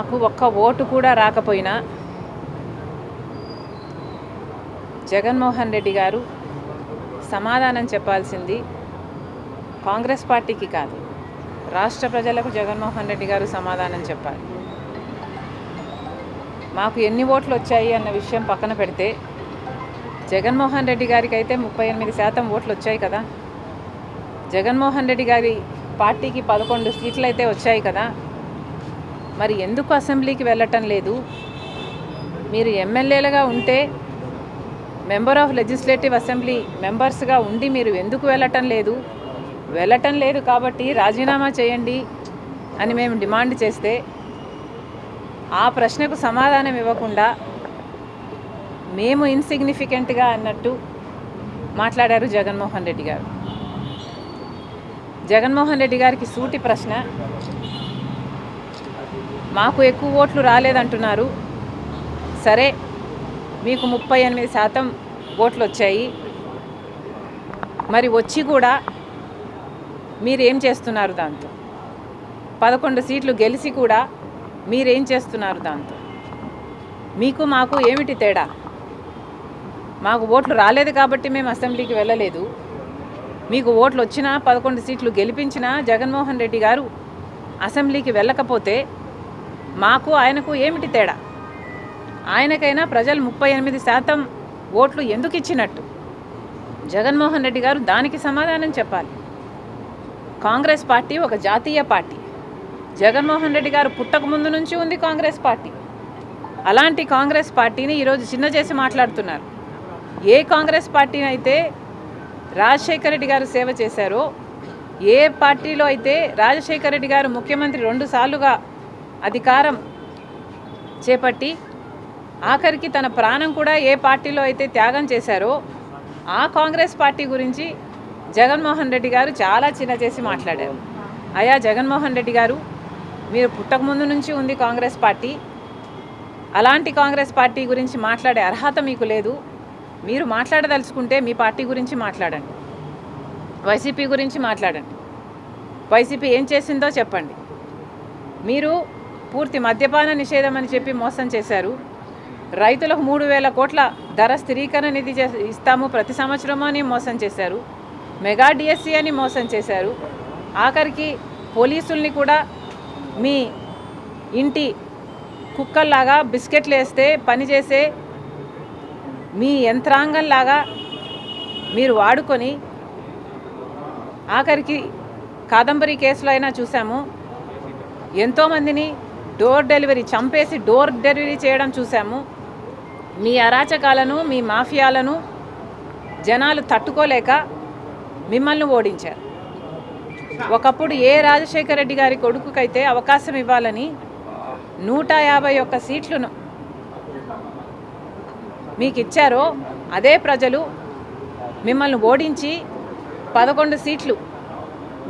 మాకు ఒక్క ఓటు కూడా రాకపోయినా జగన్మోహన్ రెడ్డి గారు సమాధానం చెప్పాల్సింది కాంగ్రెస్ పార్టీకి కాదు. రాష్ట్ర ప్రజలకు జగన్మోహన్ రెడ్డి గారు సమాధానం చెప్పాలి. మాకు ఎన్ని ఓట్లు వచ్చాయి అన్న విషయం పక్కన పెడితే జగన్మోహన్ రెడ్డి గారికి అయితే ముప్పై ఎనిమిది శాతం ఓట్లు వచ్చాయి కదా. జగన్మోహన్ రెడ్డి గారి పార్టీకి పదకొండు సీట్లు అయితే వచ్చాయి కదా. మరి ఎందుకు అసెంబ్లీకి వెళ్ళటం లేదు? మీరు ఎమ్మెల్యేలుగా ఉంటే మెంబర్ ఆఫ్ లెజిస్లేటివ్ అసెంబ్లీ మెంబర్స్గా ఉండి మీరు ఎందుకు వెళ్ళటం లేదు? వెళ్ళటం లేదు కాబట్టి రాజీనామా చేయండి అని మేము డిమాండ్ చేస్తే ఆ ప్రశ్నకు సమాధానం ఇవ్వకుండా మేము ఇన్సిగ్నిఫికెంట్గా అన్నట్టు మాట్లాడారు జగన్మోహన్ రెడ్డి గారు. జగన్మోహన్ రెడ్డి గారికి సూటి ప్రశ్న మాకు ఎక్కువ ఓట్లు రాలేదంటున్నారు. సరే మీకు ముప్పై ఎనిమిది శాతం ఓట్లు వచ్చాయి మరి వచ్చి కూడా మీరేం చేస్తున్నారు దాంతో? పదకొండు సీట్లు గెలిచి కూడా మీరేం చేస్తున్నారు దాంతో? మీకు మాకు ఏమిటి తేడా? మాకు ఓట్లు రాలేదు కాబట్టి మేము అసెంబ్లీకి వెళ్ళలేదు. మీకు ఓట్లు వచ్చినా పదకొండు సీట్లు గెలిపించినా జగన్మోహన్ రెడ్డి గారు అసెంబ్లీకి వెళ్ళకపోతే మాకు ఆయనకు ఏమిటి తేడా? ఆయనకైనా ప్రజలు ముప్పై ఎనిమిది శాతం ఓట్లు ఎందుకు ఇచ్చినట్టు? జగన్మోహన్ రెడ్డి గారు దానికి సమాధానం చెప్పాలి. కాంగ్రెస్ పార్టీ ఒక జాతీయ పార్టీ. జగన్మోహన్ రెడ్డి గారు పుట్టక ముందు నుంచి ఉంది కాంగ్రెస్ పార్టీ. అలాంటి కాంగ్రెస్ పార్టీని ఈరోజు చిన్న చేసి మాట్లాడుతున్నారు. ఏ కాంగ్రెస్ పార్టీని అయితే రాజశేఖర రెడ్డి గారు సేవ చేశారో ఏ పార్టీలో అయితే రాజశేఖర రెడ్డి గారు ముఖ్యమంత్రి రెండుసార్లుగా అధికారం చేపట్టి ఆఖరికి తన ప్రాణం కూడా ఏ పార్టీలో అయితే త్యాగం చేశారో ఆ కాంగ్రెస్ పార్టీ గురించి జగన్మోహన్ రెడ్డి గారు చాలా చిన్న చేసి మాట్లాడారు. అయా జగన్మోహన్ రెడ్డి గారు మీరు పుట్టకముందు నుంచి ఉంది కాంగ్రెస్ పార్టీ. అలాంటి కాంగ్రెస్ పార్టీ గురించి మాట్లాడే అర్హత మీకు లేదు. మీరు మాట్లాడదలుచుకుంటే మీ పార్టీ గురించి మాట్లాడండి. వైసీపీ గురించి మాట్లాడండి. వైసీపీ ఏం చేసిందో చెప్పండి. మీరు పూర్తి మద్యపాన నిషేధం అని చెప్పి మోసం చేశారు. రైతులకు మూడు వేల కోట్ల ధర స్థిరీకరణ నిధి ఇస్తాము ప్రతి సంవత్సరము అని మోసం చేశారు. మెగా డిఎస్సి అని మోసం చేశారు. ఆఖరికి పోలీసుల్ని కూడా మీ ఇంటి కుక్కల్లాగా బిస్కెట్లు వేస్తే పనిచేసే మీ యంత్రాంగంలాగా మీరు వాడుకొని ఆఖరికి కాదంబరి కేసులో అయినా చూసాము. ఎంతోమందిని డోర్ డెలివరీ చంపేసి డోర్ డెలివరీ చేయడం చూసాము మీ అరాచకాలను మీ మాఫియాలను జనాలు తట్టుకోలేక మిమ్మల్ని ఓడించారు. ఒకప్పుడు ఏ రాజశేఖర రెడ్డి గారి కొడుకుకైతే అవకాశం ఇవ్వాలని నూట యాభై ఒక్క సీట్లను మీకు ఇచ్చారో అదే ప్రజలు మిమ్మల్ని ఓడించి పదకొండు సీట్లు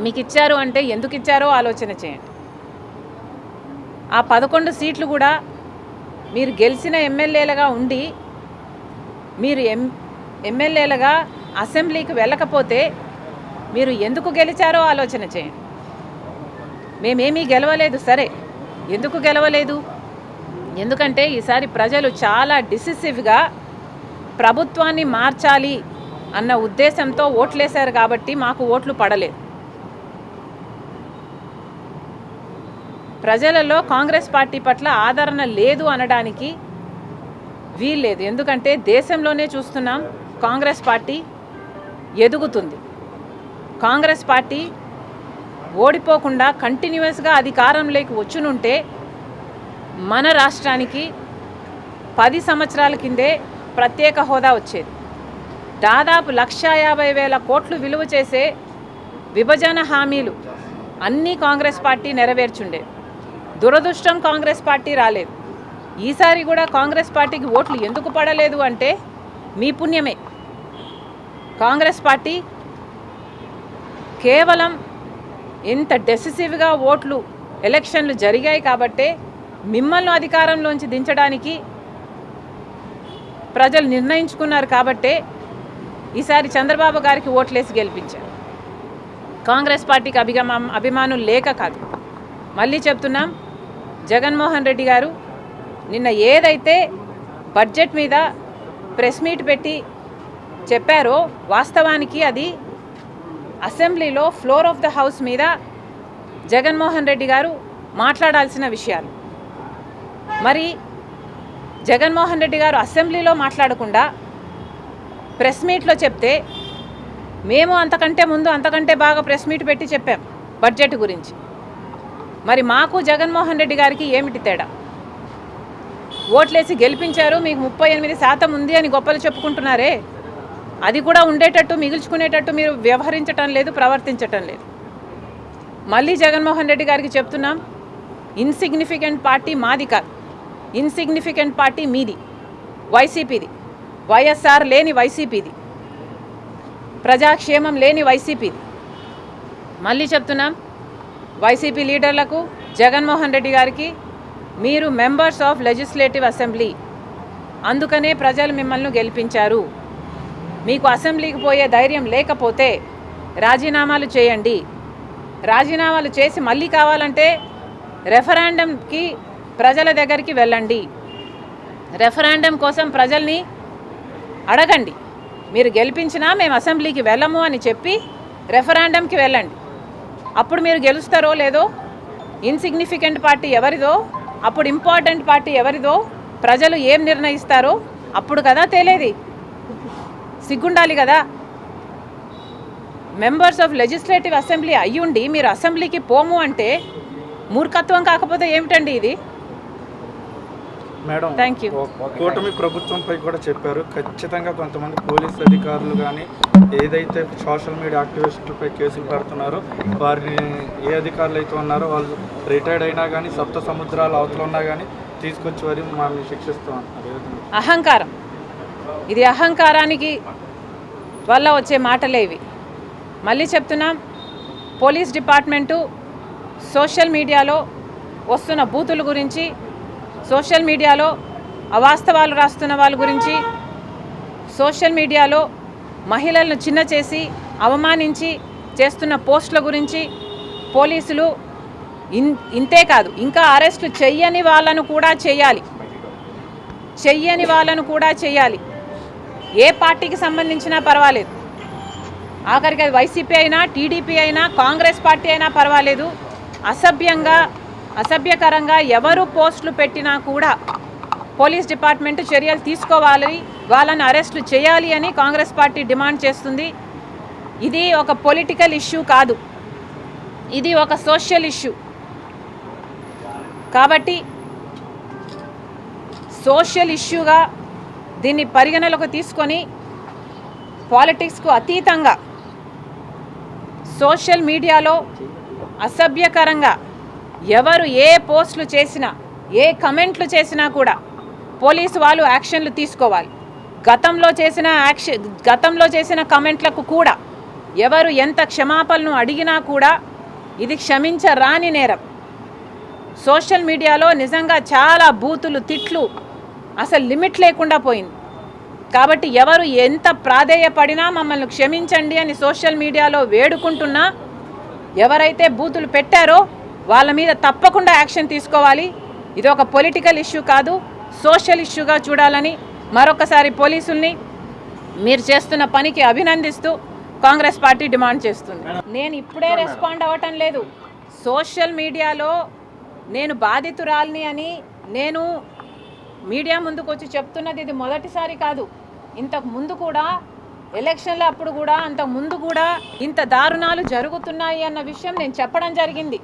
మీకు ఇచ్చారు అంటే ఎందుకు ఇచ్చారో ఆలోచన చేయండి. ఆ పదకొండు సీట్లు కూడా మీరు గెలిచిన ఎమ్మెల్యేలుగా ఉండి మీరు ఎం ఎమ్మెల్యేలుగా అసెంబ్లీకి వెళ్ళకపోతే మీరు ఎందుకు గెలిచారో ఆలోచన చేయండి. మేమేమీ గెలవలేదు సరే. ఎందుకు గెలవలేదు? ఎందుకంటే ఈసారి ప్రజలు చాలా డిసిసివ్గా ప్రభుత్వాన్ని మార్చాలి అన్న ఉద్దేశంతో ఓట్లేశారు కాబట్టి మాకు ఓట్లు పడలేదు. ప్రజలలో కాంగ్రెస్ పార్టీ పట్ల ఆదరణ లేదు అనడానికి వీల్లేదు. ఎందుకంటే దేశంలోనే చూస్తున్నాం కాంగ్రెస్ పార్టీ ఎదుగుతుంది. కాంగ్రెస్ పార్టీ ఓడిపోకుండా కంటిన్యూస్గా అధికారంలోకి వచ్చునుంటే మన రాష్ట్రానికి పది సంవత్సరాల కిందే ప్రత్యేక హోదా వచ్చేది. దాదాపు లక్ష యాభై వేల కోట్లు విలువ చేసే విభజన హామీలు అన్నీ కాంగ్రెస్ పార్టీ నెరవేర్చుండే. దురదృష్టం కాంగ్రెస్ పార్టీ రాలేదు. ఈసారి కూడా కాంగ్రెస్ పార్టీకి ఓట్లు ఎందుకు పడలేదు అంటే మీ పుణ్యమే. కాంగ్రెస్ పార్టీ కేవలం ఇంత డెసిసివ్గా ఓట్లు ఎలక్షన్లు జరిగాయి కాబట్టే మిమ్మల్ని అధికారంలోంచి దించడానికి ప్రజలు నిర్ణయించుకున్నారు కాబట్టే ఈసారి చంద్రబాబు గారికి ఓట్లేసి గెలిపించారు. కాంగ్రెస్ పార్టీకి అభిగమ అభిమానులు లేక కాదు. మళ్ళీ చెప్తున్నాం జగన్మోహన్ రెడ్డి గారు నిన్న ఏదైతే బడ్జెట్ మీద ప్రెస్ మీట్ పెట్టి చెప్పారో వాస్తవానికి అది అసెంబ్లీలో ఫ్లోర్ ఆఫ్ ద హౌస్ మీద జగన్మోహన్ రెడ్డి గారు మాట్లాడాల్సిన విషయాలు. మరి జగన్మోహన్ రెడ్డి గారు అసెంబ్లీలో మాట్లాడకుండా ప్రెస్ మీట్లో చెప్తే మేము అంతకంటే ముందు అంతకంటే బాగా ప్రెస్ మీట్ పెట్టి చెప్పాం బడ్జెట్ గురించి. మరి మాకు జగన్మోహన్ రెడ్డి గారికి ఏమిటి తేడా? ఓట్లేసి గెలిపించారు మీకు ముప్పై ఎనిమిది శాతం ఉంది అని గొప్పలు చెప్పుకుంటున్నారే? అది కూడా ఉండేటట్టు మిగుల్చుకునేటట్టు మీరు వ్యవహరించటం లేదు ప్రవర్తించటం లేదు. మళ్ళీ జగన్మోహన్ రెడ్డి గారికి చెప్తున్నాం ఇన్సిగ్నిఫికెంట్ పార్టీ మాది కాదు. ఇన్సిగ్నిఫికెంట్ పార్టీ మీది వైసీపీది. వైఎస్ఆర్ లేని వైసీపీది. ప్రజాక్షేమం లేని వైసీపీది. మళ్ళీ చెప్తున్నాం వైసీపీ లీడర్లకు జగన్మోహన్ రెడ్డి గారికి మీరు మెంబర్స్ ఆఫ్ లెజిస్లేటివ్ అసెంబ్లీ అందుకనే ప్రజలు మిమ్మల్ని గెలిపించారు. మీకు అసెంబ్లీకి పోయే ధైర్యం లేకపోతే రాజీనామాలు చేయండి. రాజీనామాలు చేసి మళ్ళీ కావాలంటే రెఫరాండంకి ప్రజల దగ్గరికి వెళ్ళండి. రెఫరాండం కోసం ప్రజల్ని అడగండి. మీరు గెలిపించినా మేము అసెంబ్లీకి వెళ్ళము అని చెప్పి రెఫరాండంకి వెళ్ళండి. అప్పుడు మీరు గెలుస్తారో లేదో ఇన్సిగ్నిఫికెంట్ పార్టీ ఎవరిదో అప్పుడు ఇంపార్టెంట్ పార్టీ ఎవరిదో ప్రజలు ఏం నిర్ణయిస్తారో అప్పుడు కదా తేలేది. సిగ్గుండాలి కదా. మెంబర్స్ ఆఫ్ లెజిస్లేటివ్ అసెంబ్లీ అయ్యుండి మీరు అసెంబ్లీకి పోము అంటే మూర్ఖత్వం కాకపోతే ఏమిటండి ఇది? Madam Thank you. కూటమి ప్రభుత్వంపై కూడా చెప్పారు. ఖచ్చితంగా కొంతమంది పోలీస్ అధికారులు కానీ ఏదైతే సోషల్ మీడియా యాక్టివిస్టులపై కేసులు పెడుతున్నారో వారిని ఏ అధికారులు అయితే ఉన్నారో వాళ్ళు రిటైర్డ్ అయినా కానీ సప్త సముద్రాల అవతల ఉన్నా కానీ తీసుకొచ్చి వారి మమ్మల్ని శిక్షిస్తాం అంటున్నారు? అహంకారం. ఇది అహంకారానికి వల్ల వచ్చే మాటలే ఇవి. మళ్ళీ చెప్తున్నాం పోలీస్ డిపార్ట్మెంటు సోషల్ మీడియాలో వస్తున్న బూతుల గురించి సోషల్ మీడియాలో అవాస్తవాలు రాస్తున్న వాళ్ళ గురించి సోషల్ మీడియాలో మహిళలను చిన్న చేసి అవమానించి చేస్తున్న పోస్టుల గురించి పోలీసులు ఇన్ ఇంతే కాదు ఇంకా అరెస్టులు చెయ్యని వాళ్ళను కూడా చేయాలి. చెయ్యని వాళ్ళను కూడా చేయాలి. ఏ పార్టీకి సంబంధించినా పర్వాలేదు. ఆఖరికి అది వైసీపీ అయినా టీడీపీ అయినా కాంగ్రెస్ పార్టీ అయినా పర్వాలేదు. అసభ్యంగా అసభ్యకరంగా ఎవరు పోస్టులు పెట్టినా కూడా పోలీస్ డిపార్ట్మెంట్ చర్యలు తీసుకోవాలి వాళ్ళని అరెస్టులు చేయాలి అని కాంగ్రెస్ పార్టీ డిమాండ్ చేస్తుంది. ఇది ఒక పొలిటికల్ ఇష్యూ కాదు. ఇది ఒక సోషల్ ఇష్యూ. కాబట్టి సోషల్ ఇష్యూగా దీన్ని పరిగణలోకి తీసుకొని పాలిటిక్స్కు అతీతంగా సోషల్ మీడియాలో అసభ్యకరంగా ఎవరు ఏ పోస్టులు చేసినా ఏ కమెంట్లు చేసినా కూడా పోలీసు వాళ్ళు యాక్షన్లు తీసుకోవాలి. గతంలో చేసిన యాక్షన్ గతంలో చేసిన కమెంట్లకు కూడా ఎవరు ఎంత క్షమాపణను అడిగినా కూడా ఇది క్షమించరాని నేరం. సోషల్ మీడియాలో నిజంగా చాలా బూతులు తిట్లు అసలు లిమిట్ లేకుండా పోయింది. కాబట్టి ఎవరు ఎంత ప్రాధేయపడినా మమ్మల్ని క్షమించండి అని సోషల్ మీడియాలో వేడుకుంటున్నా ఎవరైతే బూతులు పెట్టారో వాళ్ళ మీద తప్పకుండా యాక్షన్ తీసుకోవాలి. ఇది ఒక పొలిటికల్ ఇష్యూ కాదు సోషల్ ఇష్యూగా చూడాలని మరొకసారి పోలీసుల్ని మీరు చేస్తున్న పనికి అభినందిస్తూ కాంగ్రెస్ పార్టీ డిమాండ్ చేస్తుంది. నేను ఇప్పుడే రెస్పాండ్ అవ్వటం లేదు. సోషల్ మీడియాలో నేను బాధితురాలిని అని నేను మీడియా ముందుకు వచ్చి చెప్తున్నది ఇది మొదటిసారి కాదు. ఇంతకు ముందు కూడా ఎలక్షన్ల అప్పుడు కూడా అంతకు ముందు కూడా ఇంత దారుణాలు జరుగుతున్నాయి అన్న విషయం నేను చెప్పడం జరిగింది.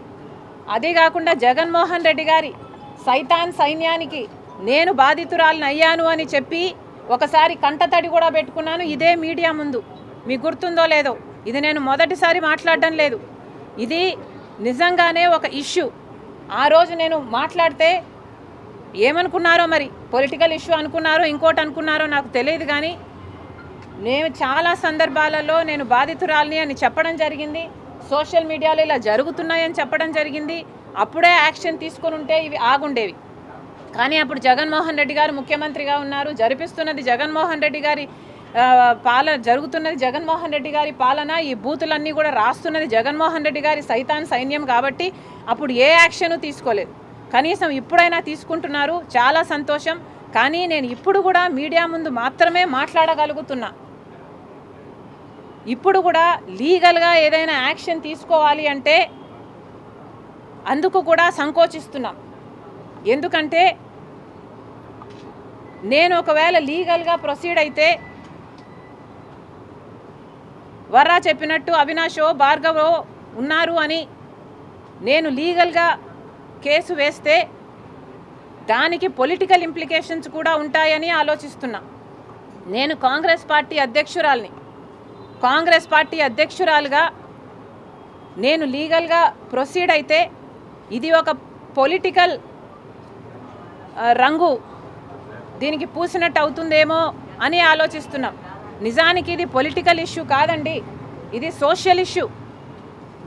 అదే కాకుండా జగన్మోహన్ రెడ్డి గారి సైతాన్ సైన్యానికి నేను బాధితురాలను అయ్యాను అని చెప్పి ఒకసారి కంటతడి కూడా పెట్టుకున్నాను. ఇదే మీడియా ముందు. మీకు గుర్తుందో లేదో? ఇది నేను మొదటిసారి మాట్లాడడం లేదు. ఇది నిజంగానే ఒక ఇష్యూ. ఆ రోజు నేను మాట్లాడితే ఏమనుకున్నారో మరి? పొలిటికల్ ఇష్యూ అనుకున్నారో ఇంకోటి అనుకున్నారో నాకు తెలియదు కానీ నేను చాలా సందర్భాలలో నేను బాధితురాలిని అని చెప్పడం జరిగింది. సోషల్ మీడియాలో ఇలా జరుగుతున్నాయని చెప్పడం జరిగింది. అప్పుడే యాక్షన్ తీసుకొని ఉంటే ఇవి ఆగుండేవి. కానీ అప్పుడు జగన్మోహన్ రెడ్డి గారు ముఖ్యమంత్రిగా ఉన్నారు. జరిపిస్తున్నది జగన్మోహన్ రెడ్డి గారి పాలన జరుగుతున్నది జగన్మోహన్ రెడ్డి గారి పాలన ఈ బూతులన్నీ కూడా రాస్తున్నది జగన్మోహన్ రెడ్డి గారి సైతాన్ సైన్యం కాబట్టి అప్పుడు ఏ యాక్షన్ తీసుకోలేదు. కనీసం ఇప్పుడైనా తీసుకుంటున్నారు. చాలా సంతోషం. కానీ నేను ఇప్పుడు కూడా మీడియా ముందు మాత్రమే మాట్లాడగలుగుతున్నా. ఇప్పుడు కూడా లీగల్గా ఏదైనా యాక్షన్ తీసుకోవాలి అంటే అందుకు కూడా సంకోచిస్తున్నాం. ఎందుకంటే నేను ఒకవేళ లీగల్గా ప్రొసీడ్ అయితే వర్రా చెప్పినట్టు అవినాషో భార్గవో ఉన్నారు అని నేను లీగల్గా కేసు వేస్తే దానికి పొలిటికల్ ఇంప్లికేషన్స్ కూడా ఉంటాయని ఆలోచిస్తున్నా. నేను కాంగ్రెస్ పార్టీ అధ్యక్షురాల్ని. కాంగ్రెస్ పార్టీ అధ్యక్షురాలుగా నేను లీగల్గా ప్రొసీడ్ అయితే ఇది ఒక పొలిటికల్ రంగు. దీనికి పూసినట్టు అవుతుందేమో అని ఆలోచిస్తున్నాం. నిజానికి ఇది పొలిటికల్ ఇష్యూ కాదండి. ఇది సోషల్ ఇష్యూ.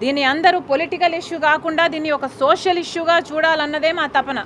దీన్ని అందరూ పొలిటికల్ ఇష్యూ కాకుండా దీన్ని ఒక సోషల్ ఇష్యూగా చూడాలన్నదే మా తపన.